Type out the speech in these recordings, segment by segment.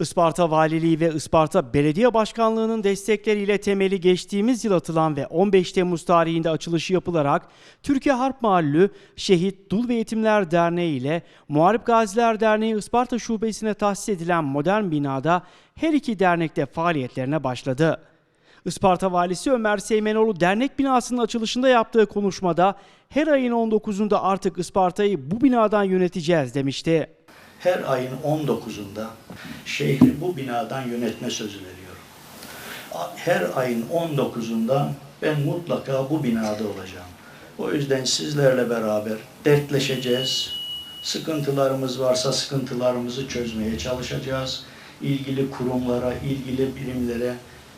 Isparta Valiliği ve Isparta Belediye Başkanlığı'nın destekleriyle temeli geçtiğimiz yıl atılan ve 15 Temmuz tarihinde açılışı yapılarak Türkiye Harp Mahallü Şehit Dul ve Yetimler Derneği ile Muharip Gaziler Derneği Isparta Şubesi'ne tahsis edilen modern binada her iki dernekte faaliyetlerine başladı. Isparta Valisi Ömer Seymenoğlu dernek binasının açılışında yaptığı konuşmada her ayın 19'unda artık Isparta'yı bu binadan yöneteceğiz demişti. Her ayın 19'unda şehri bu binadan yönetme sözü veriyorum. Her ayın 19'unda ben mutlaka bu binada olacağım. O yüzden sizlerle beraber dertleşeceğiz. Sıkıntılarımız varsa sıkıntılarımızı çözmeye çalışacağız. İlgili kurumlara, ilgili birimlere,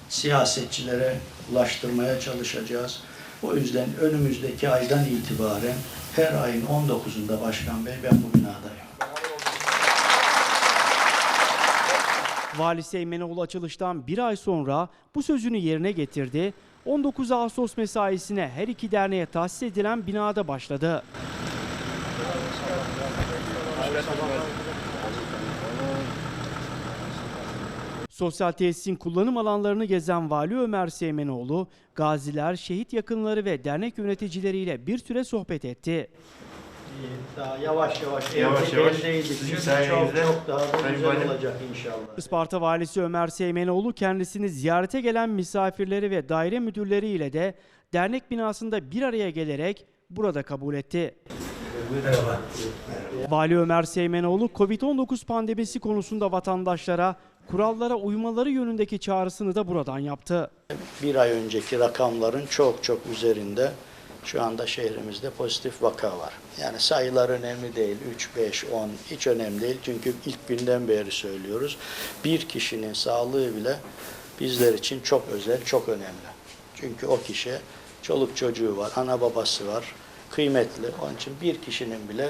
siyasetçilere ulaştırmaya çalışacağız. O yüzden önümüzdeki aydan itibaren her ayın 19'unda Başkan Bey ben bu binadayım. Vali Seymenoğlu açılıştan bir ay sonra bu sözünü yerine getirdi. 19 Ağustos mesaisine her iki derneğe tahsis edilen binada başladı. Sosyal tesisin kullanım alanlarını gezen Vali Ömer Seymenoğlu, gaziler, şehit yakınları ve dernek yöneticileriyle bir süre sohbet etti. Daha yavaş yavaş, Yavaş yavaş eldeydik. sizin Çok sayenizde çok daha da Sayın güzel Valim- olacak inşallah. Isparta Valisi Ömer Seymenoğlu kendisini ziyarete gelen misafirleri ve daire müdürleri ile de dernek binasında bir araya gelerek burada kabul etti. Vali Ömer Seymenoğlu Covid-19 pandemisi konusunda vatandaşlara kurallara uymaları yönündeki çağrısını da buradan yaptı. Bir ay önceki rakamların çok çok üzerinde şu anda şehrimizde pozitif vaka var. Yani sayılar önemli değil. 3, 5, 10 hiç önemli değil. Çünkü ilk günden beri söylüyoruz. Bir kişinin sağlığı bile bizler için çok özel, çok önemli. Çünkü o kişi çoluk çocuğu var, ana babası var, kıymetli. Onun için bir kişinin bile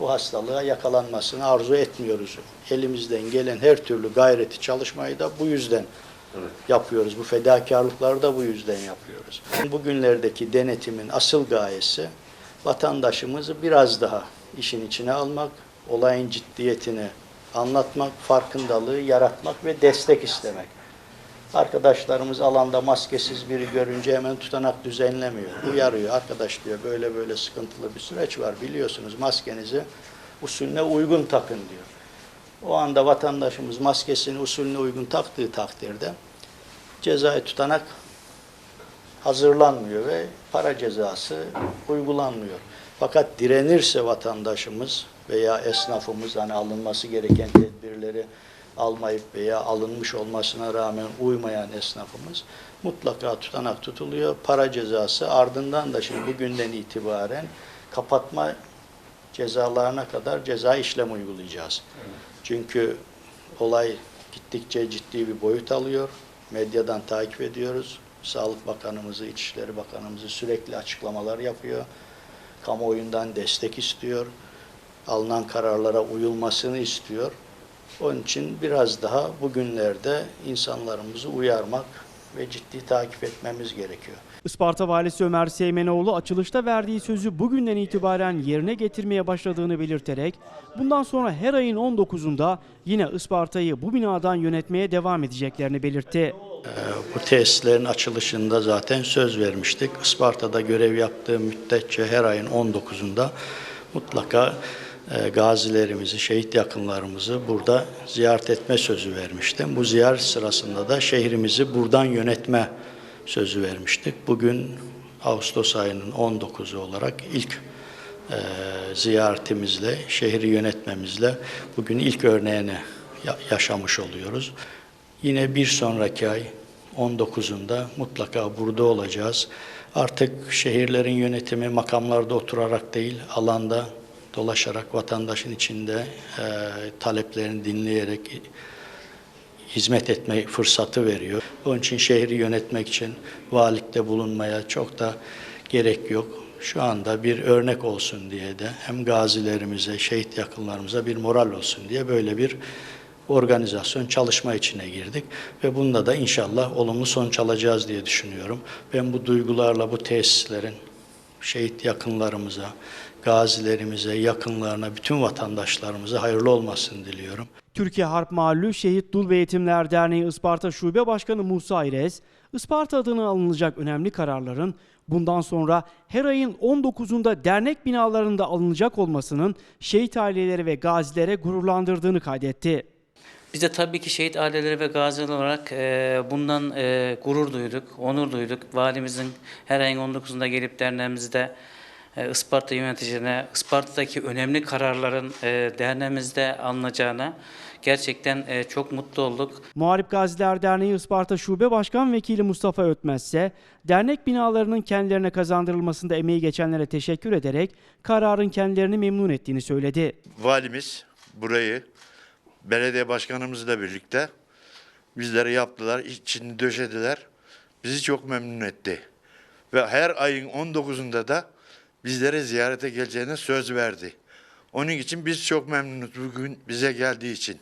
bu hastalığa yakalanmasını arzu etmiyoruz. Elimizden gelen her türlü gayreti, çalışmayı da bu yüzden yapıyoruz. Bu fedakarlıkları da bu yüzden yapıyoruz. Bugünlerdeki denetimin asıl gayesi vatandaşımızı biraz daha işin içine almak, olayın ciddiyetini anlatmak, farkındalığı yaratmak ve destek istemek. Arkadaşlarımız alanda maskesiz biri görünce hemen tutanak düzenlemiyor. Uyarıyor. Arkadaş diyor böyle böyle sıkıntılı bir süreç var. Biliyorsunuz maskenizi usulüne uygun takın diyor. O anda vatandaşımız maskesini usulüne uygun taktığı takdirde cezai tutanak hazırlanmıyor ve para cezası uygulanmıyor. Fakat direnirse vatandaşımız veya esnafımız hani alınması gereken tedbirleri almayıp veya alınmış olmasına rağmen uymayan esnafımız mutlaka tutanak tutuluyor. Para cezası ardından da şimdi bugünden itibaren kapatma cezalarına kadar ceza işlem uygulayacağız. Çünkü olay gittikçe ciddi bir boyut alıyor. Medyadan takip ediyoruz. Sağlık Bakanımızı, İçişleri Bakanımızı sürekli açıklamalar yapıyor. Kamuoyundan destek istiyor. Alınan kararlara uyulmasını istiyor. Onun için biraz daha bugünlerde insanlarımızı uyarmak ve ciddi takip etmemiz gerekiyor. Isparta Valisi Ömer Seymenoğlu açılışta verdiği sözü bugünden itibaren yerine getirmeye başladığını belirterek bundan sonra her ayın 19'unda yine Isparta'yı bu binadan yönetmeye devam edeceklerini belirtti. Bu tesislerin açılışında zaten söz vermiştik. Isparta'da görev yaptığım müddetçe her ayın 19'unda mutlaka gazilerimizi, şehit yakınlarımızı burada ziyaret etme sözü vermiştim. Bu ziyaret sırasında da şehrimizi buradan yönetme sözü vermiştik. Bugün Ağustos ayının 19'u olarak ilk e, ziyaretimizle, şehri yönetmemizle bugün ilk örneğini ya- yaşamış oluyoruz. Yine bir sonraki ay 19'unda mutlaka burada olacağız. Artık şehirlerin yönetimi makamlarda oturarak değil, alanda dolaşarak vatandaşın içinde e, taleplerini dinleyerek hizmet etme fırsatı veriyor. Onun için şehri yönetmek için valilikte bulunmaya çok da gerek yok. Şu anda bir örnek olsun diye de hem gazilerimize, şehit yakınlarımıza bir moral olsun diye böyle bir organizasyon çalışma içine girdik ve bunda da inşallah olumlu sonuç alacağız diye düşünüyorum. Ben bu duygularla bu tesislerin şehit yakınlarımıza, gazilerimize, yakınlarına, bütün vatandaşlarımıza hayırlı olmasını diliyorum. Türkiye Harp Mahallü Şehit Dul ve Yetimler Derneği Isparta Şube Başkanı Musa İrez, Isparta adına alınacak önemli kararların bundan sonra her ayın 19'unda dernek binalarında alınacak olmasının şehit aileleri ve gazilere gururlandırdığını kaydetti. Biz de tabii ki şehit aileleri ve gaziler olarak e, bundan e, gurur duyduk, onur duyduk. Valimizin her ayın 19'unda gelip derneğimizde e, Isparta yöneticilerine, Isparta'daki önemli kararların e, derneğimizde alınacağına gerçekten e, çok mutlu olduk. Muharip Gaziler Derneği Isparta Şube Başkan Vekili Mustafa Ötmez ise dernek binalarının kendilerine kazandırılmasında emeği geçenlere teşekkür ederek kararın kendilerini memnun ettiğini söyledi. valimiz burayı belediye başkanımızla birlikte bizlere yaptılar, içini döşediler. Bizi çok memnun etti. Ve her ayın 19'unda da bizlere ziyarete geleceğine söz verdi. Onun için biz çok memnunuz bugün bize geldiği için.